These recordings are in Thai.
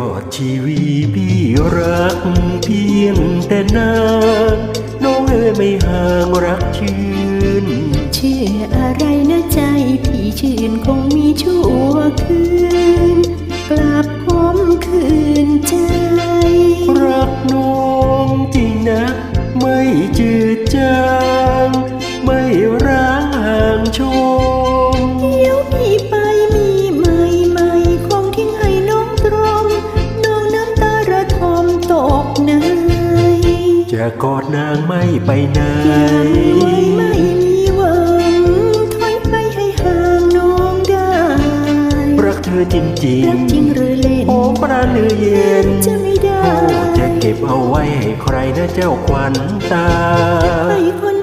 อดชีวีพี่รักเพียงแต่นานน้องเอ๋ยไม่ห่างรักชื่น เชื่ออะไรนะใจพี่ชื่นคงมีชั่วคืน จะกอดนางไม่ไปไหนยังไว้ไม่มีหวังถอยไปให้ห่างน้องได้ รักเธอจริงรักจริงหรือเล่นๆโอ้ปราณเนื้อเย็นจะไม่ได้โอ้จะเก็บเอาไว้ให้ใครนะเจ้าขวัญตาให้คน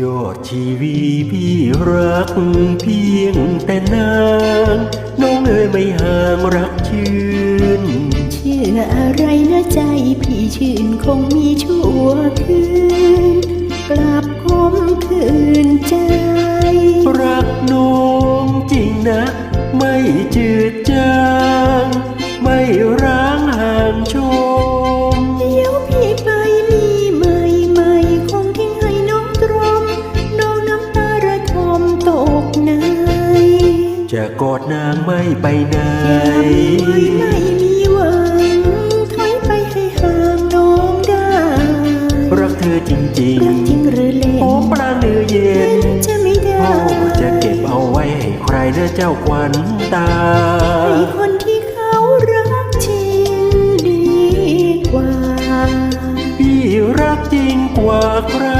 ยอดชีวีพี่รักเพียงแต่นางน้องเอ๋ยไม่ห่างรักชื่น เชื่ออะไรนะใจพี่ชื่นคงมีชั่วคืน กลับคมคืน จะกอดนางไม่ไปไหนยังไว้ไม่มีหวังถอยไปให้ห่างน้องได้ รักเธอจริงรักจริงหรือเล่นๆโอ้ปราณเนื้อเย็นจะไม่ได้โอ้จะเก็บเอาไว้ให้ใครนะเจ้าขวัญตาให้คนที่เขารักจริงดีกว่า พี่รักจริงกว่าใครว่า